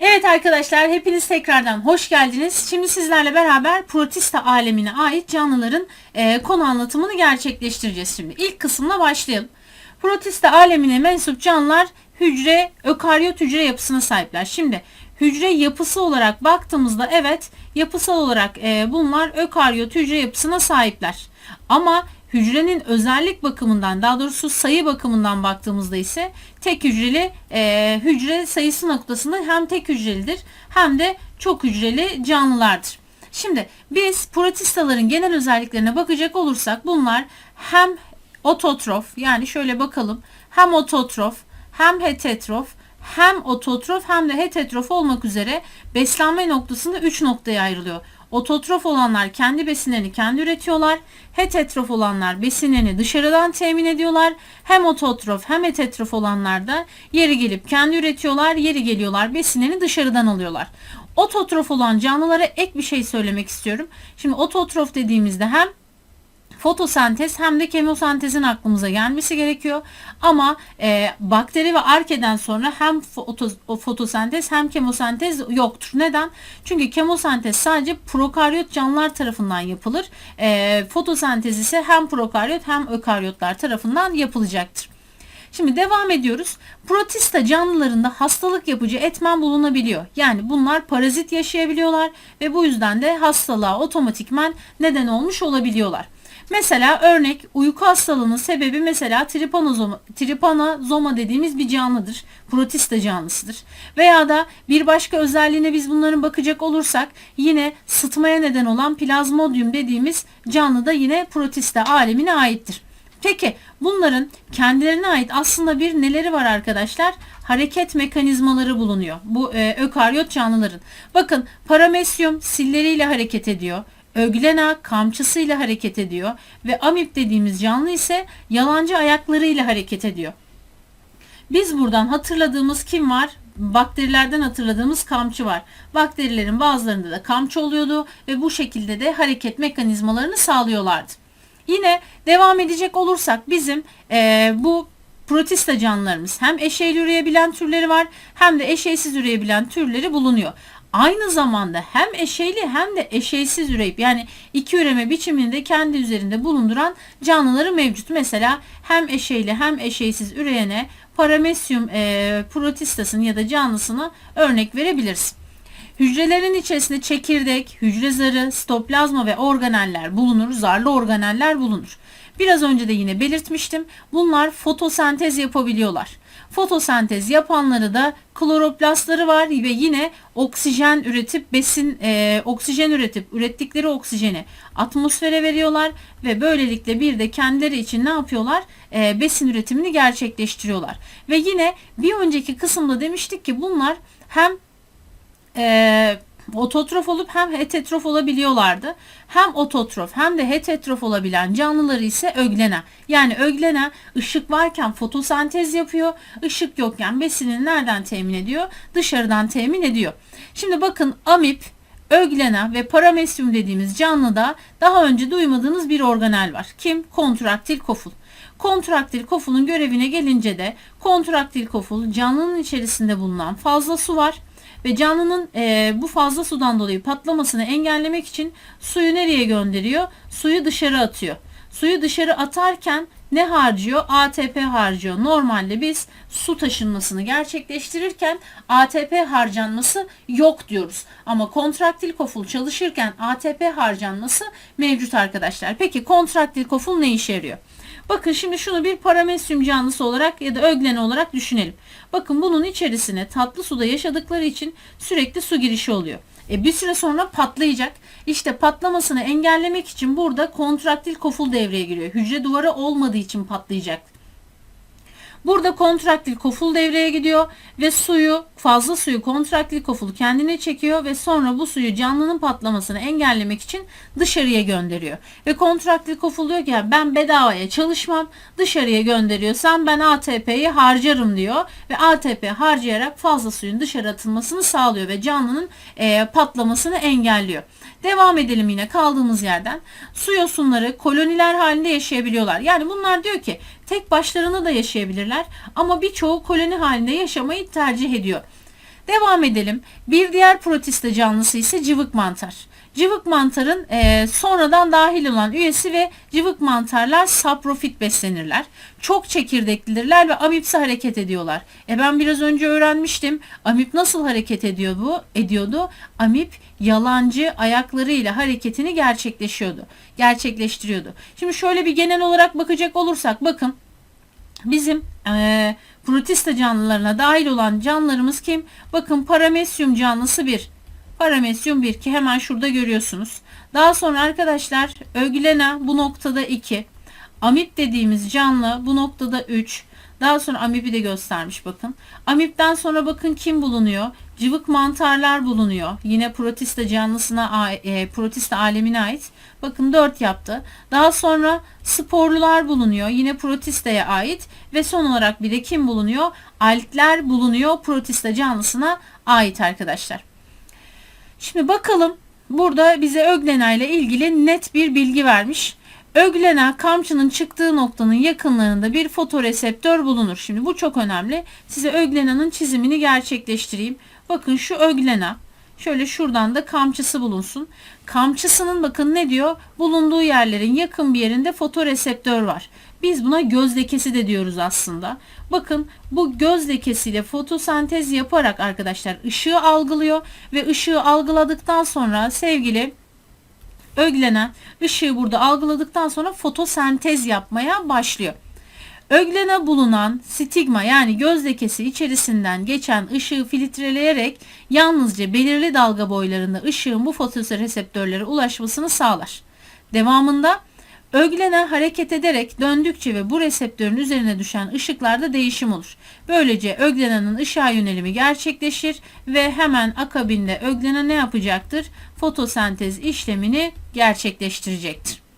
Evet arkadaşlar hepiniz tekrardan hoş geldiniz. Şimdi sizlerle beraber protista alemine ait canlıların e, konu anlatımını gerçekleştireceğiz şimdi. İlk kısımla başlayalım. Protista alemine mensup canlılar hücre, ökaryot hücre yapısına sahipler. Şimdi hücre yapısı olarak baktığımızda evet yapısal olarak e, bunlar ökaryot hücre yapısına sahipler. Ama hücrenin özellik bakımından daha doğrusu sayı bakımından baktığımızda ise tek hücreli e, hücre sayısı noktasında hem tek hücrelidir hem de çok hücreli canlılardır. Şimdi biz protistaların genel özelliklerine bakacak olursak bunlar hem ototrof yani şöyle bakalım hem ototrof hem heterotrof hem ototrof hem de heterotrof olmak üzere beslenme noktasında 3 noktaya ayrılıyor. Ototrof olanlar kendi besinlerini kendi üretiyorlar. Heterotrof olanlar besinlerini dışarıdan temin ediyorlar. Hem ototrof hem heterotrof olanlar da yeri gelip kendi üretiyorlar, yeri geliyorlar besinlerini dışarıdan alıyorlar. Ototrof olan canlılara ek bir şey söylemek istiyorum. Şimdi ototrof dediğimizde hem fotosentez hem de kemosentezin aklımıza gelmesi gerekiyor. Ama e, bakteri ve arkeden sonra hem foto, fotosentez hem kemosentez yoktur. Neden? Çünkü kemosentez sadece prokaryot canlılar tarafından yapılır. E, fotosentez ise hem prokaryot hem ökaryotlar tarafından yapılacaktır. Şimdi devam ediyoruz. Protista canlılarında hastalık yapıcı etmen bulunabiliyor. Yani bunlar parazit yaşayabiliyorlar ve bu yüzden de hastalığa otomatikmen neden olmuş olabiliyorlar. Mesela örnek uyku hastalığının sebebi mesela tripanozoma, dediğimiz bir canlıdır. Protista canlısıdır. Veya da bir başka özelliğine biz bunların bakacak olursak yine sıtmaya neden olan plazmodium dediğimiz canlı da yine protista alemine aittir. Peki bunların kendilerine ait aslında bir neleri var arkadaşlar? Hareket mekanizmaları bulunuyor. Bu e, ökaryot canlıların. Bakın paramesyum silleriyle hareket ediyor. Öglena kamçısıyla hareket ediyor ve amip dediğimiz canlı ise yalancı ayaklarıyla hareket ediyor. Biz buradan hatırladığımız kim var? Bakterilerden hatırladığımız kamçı var. Bakterilerin bazılarında da kamçı oluyordu ve bu şekilde de hareket mekanizmalarını sağlıyorlardı. Yine devam edecek olursak bizim e, bu protista canlılarımız hem eşeyli üreyebilen türleri var hem de eşeysiz üreyebilen türleri bulunuyor aynı zamanda hem eşeyli hem de eşeysiz üreyip yani iki üreme biçiminde kendi üzerinde bulunduran canlıları mevcut. Mesela hem eşeyli hem eşeysiz üreyene paramesyum e, protistasını ya da canlısını örnek verebiliriz. Hücrelerin içerisinde çekirdek, hücre zarı, stoplazma ve organeller bulunur, zarlı organeller bulunur. Biraz önce de yine belirtmiştim. Bunlar fotosentez yapabiliyorlar. Fotosentez yapanları da kloroplastları var ve yine oksijen üretip besin e, oksijen üretip ürettikleri oksijeni atmosfere veriyorlar ve böylelikle bir de kendileri için ne yapıyorlar? E, besin üretimini gerçekleştiriyorlar. Ve yine bir önceki kısımda demiştik ki bunlar hem e, ototrof olup hem heterotrof olabiliyorlardı. Hem ototrof hem de heterotrof olabilen canlıları ise öglena. Yani öglena ışık varken fotosentez yapıyor. ışık yokken besinini nereden temin ediyor? Dışarıdan temin ediyor. Şimdi bakın amip, öglena ve paramesyum dediğimiz canlıda daha önce duymadığınız bir organel var. Kim? Kontraktil koful. Kontraktil kofulun görevine gelince de kontraktil koful canlının içerisinde bulunan fazla su var ve canlının e, bu fazla sudan dolayı patlamasını engellemek için suyu nereye gönderiyor? Suyu dışarı atıyor. Suyu dışarı atarken ne harcıyor? ATP harcıyor. Normalde biz su taşınmasını gerçekleştirirken ATP harcanması yok diyoruz. Ama kontraktil koful çalışırken ATP harcanması mevcut arkadaşlar. Peki kontraktil koful ne işe yarıyor? Bakın şimdi şunu bir paramesyum canlısı olarak ya da öglen olarak düşünelim. Bakın bunun içerisine tatlı suda yaşadıkları için sürekli su girişi oluyor. E bir süre sonra patlayacak. İşte patlamasını engellemek için burada kontraktil koful devreye giriyor. Hücre duvarı olmadığı için patlayacak. Burada kontraktil koful devreye gidiyor ve suyu fazla suyu kontraktil koful kendine çekiyor ve sonra bu suyu canlının patlamasını engellemek için dışarıya gönderiyor. Ve kontraktil koful diyor ki ben bedavaya çalışmam dışarıya gönderiyorsam ben ATP'yi harcarım diyor ve ATP harcayarak fazla suyun dışarı atılmasını sağlıyor ve canlının e, patlamasını engelliyor. Devam edelim yine kaldığımız yerden. Su yosunları koloniler halinde yaşayabiliyorlar. Yani bunlar diyor ki tek başlarına da yaşayabilirler ama birçoğu koloni halinde yaşamayı tercih ediyor. Devam edelim. Bir diğer protista canlısı ise cıvık mantar. Cıvık mantarın e, sonradan dahil olan üyesi ve cıvık mantarlar saprofit beslenirler. Çok çekirdeklidirler ve amipsi hareket ediyorlar. E ben biraz önce öğrenmiştim. Amip nasıl hareket ediyor bu? Ediyordu. Amip yalancı ayaklarıyla hareketini gerçekleşiyordu. Gerçekleştiriyordu. Şimdi şöyle bir genel olarak bakacak olursak bakın bizim e, protista canlılarına dahil olan canlılarımız kim? Bakın paramesyum canlısı bir. Paramesyum 1 ki hemen şurada görüyorsunuz. Daha sonra arkadaşlar öglena bu noktada 2. Amip dediğimiz canlı bu noktada 3. Daha sonra amibi de göstermiş bakın. Amipten sonra bakın kim bulunuyor? Cıvık mantarlar bulunuyor. Yine protista canlısına, e, protista alemine ait. Bakın 4 yaptı. Daha sonra sporlular bulunuyor. Yine protistaya ait. Ve son olarak bir de kim bulunuyor? Altler bulunuyor. Protista canlısına ait arkadaşlar. Şimdi bakalım burada bize Öglena ile ilgili net bir bilgi vermiş. Öglena kamçının çıktığı noktanın yakınlarında bir fotoreseptör bulunur. Şimdi bu çok önemli. Size Öglena'nın çizimini gerçekleştireyim. Bakın şu Öglena. Şöyle şuradan da kamçısı bulunsun. Kamçısının bakın ne diyor? Bulunduğu yerlerin yakın bir yerinde fotoreseptör var. Biz buna göz lekesi de diyoruz aslında. Bakın bu göz lekesiyle fotosentez yaparak arkadaşlar ışığı algılıyor ve ışığı algıladıktan sonra sevgili öglenen ışığı burada algıladıktan sonra fotosentez yapmaya başlıyor. Öglene bulunan stigma yani göz lekesi içerisinden geçen ışığı filtreleyerek yalnızca belirli dalga boylarında ışığın bu fotoreseptörlere ulaşmasını sağlar. Devamında Öglene hareket ederek döndükçe ve bu reseptörün üzerine düşen ışıklarda değişim olur. Böylece öglenenin ışığa yönelimi gerçekleşir ve hemen akabinde öglene ne yapacaktır? Fotosentez işlemini gerçekleştirecektir.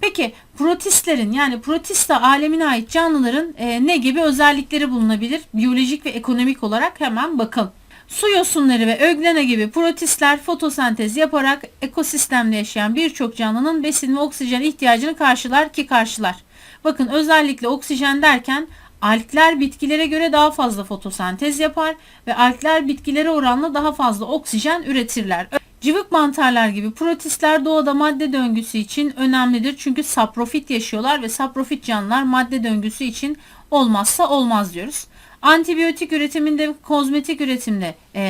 Peki protistlerin yani protista alemine ait canlıların e, ne gibi özellikleri bulunabilir? Biyolojik ve ekonomik olarak hemen bakalım. Su yosunları ve öglene gibi protistler fotosentez yaparak ekosistemde yaşayan birçok canlının besin ve oksijen ihtiyacını karşılar ki karşılar. Bakın özellikle oksijen derken alkler bitkilere göre daha fazla fotosentez yapar ve alkler bitkilere oranla daha fazla oksijen üretirler. Cıvık mantarlar gibi protistler doğada madde döngüsü için önemlidir. Çünkü saprofit yaşıyorlar ve saprofit canlılar madde döngüsü için olmazsa olmaz diyoruz. Antibiyotik üretiminde, kozmetik üretimde e,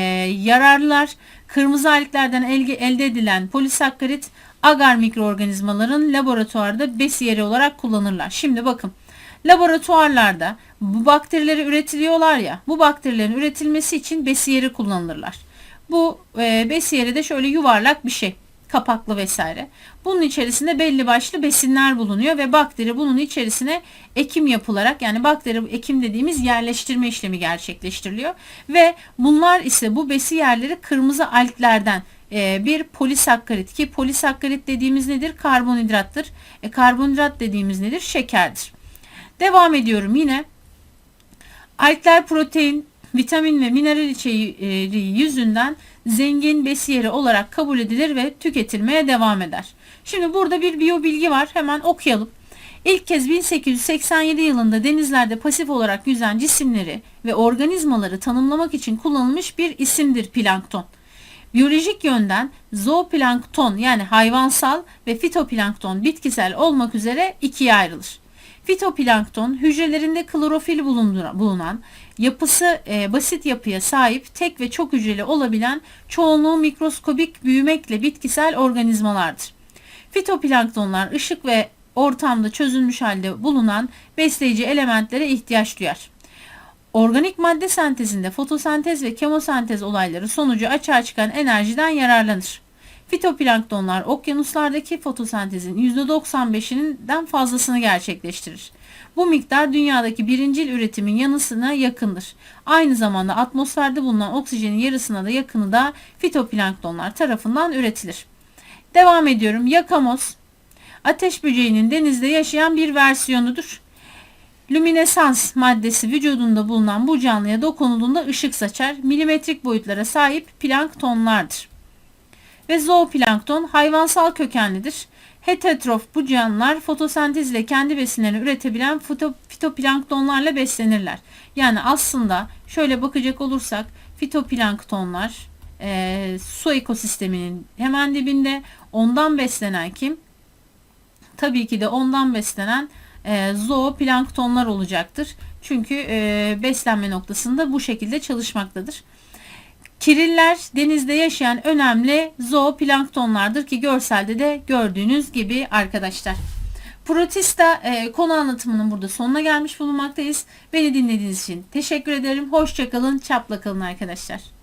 yararlılar. Kırmızı alglerden elde, elde edilen polisakkarit agar mikroorganizmaların laboratuvarda besiyeri olarak kullanırlar. Şimdi bakın laboratuvarlarda bu bakterileri üretiliyorlar ya bu bakterilerin üretilmesi için besiyeri kullanılırlar. Bu e, besiyeri de şöyle yuvarlak bir şey kapaklı vesaire. Bunun içerisinde belli başlı besinler bulunuyor ve bakteri bunun içerisine ekim yapılarak yani bakteri ekim dediğimiz yerleştirme işlemi gerçekleştiriliyor ve bunlar ise bu besi yerleri kırmızı alglerden e, bir polisakkarit ki polisakkarit dediğimiz nedir? Karbonhidrattır. E, karbonhidrat dediğimiz nedir? Şekerdir. Devam ediyorum yine. Algler protein, vitamin ve mineral içeriği yüzünden zengin besiyeri olarak kabul edilir ve tüketilmeye devam eder. Şimdi burada bir biyobilgi var. Hemen okuyalım. İlk kez 1887 yılında denizlerde pasif olarak yüzen cisimleri ve organizmaları tanımlamak için kullanılmış bir isimdir plankton. Biyolojik yönden zooplankton yani hayvansal ve fitoplankton bitkisel olmak üzere ikiye ayrılır. Fitoplankton hücrelerinde klorofil bulunan yapısı e, basit yapıya sahip tek ve çok hücreli olabilen çoğunluğu mikroskobik büyümekle bitkisel organizmalardır. Fitoplanktonlar ışık ve ortamda çözülmüş halde bulunan besleyici elementlere ihtiyaç duyar. Organik madde sentezinde fotosentez ve kemosentez olayları sonucu açığa çıkan enerjiden yararlanır. Fitoplanktonlar okyanuslardaki fotosentezin %95'inden fazlasını gerçekleştirir. Bu miktar dünyadaki birincil üretimin yanısına yakındır. Aynı zamanda atmosferde bulunan oksijenin yarısına da yakını da fitoplanktonlar tarafından üretilir. Devam ediyorum. Yakamoz ateş böceğinin denizde yaşayan bir versiyonudur. Lüminesans maddesi vücudunda bulunan bu canlıya dokunulduğunda ışık saçar. Milimetrik boyutlara sahip planktonlardır. Ve zooplankton hayvansal kökenlidir. Heterotrof bu canlılar fotosentezle kendi besinlerini üretebilen fito, fitoplanktonlarla beslenirler. Yani aslında şöyle bakacak olursak fitoplanktonlar e, su ekosisteminin hemen dibinde ondan beslenen kim? Tabii ki de ondan beslenen e, zooplanktonlar olacaktır. Çünkü e, beslenme noktasında bu şekilde çalışmaktadır. Kiriller denizde yaşayan önemli zooplanktonlardır ki görselde de gördüğünüz gibi arkadaşlar. Protista e, konu anlatımının burada sonuna gelmiş bulunmaktayız. Beni dinlediğiniz için teşekkür ederim. Hoşçakalın, çapla kalın arkadaşlar.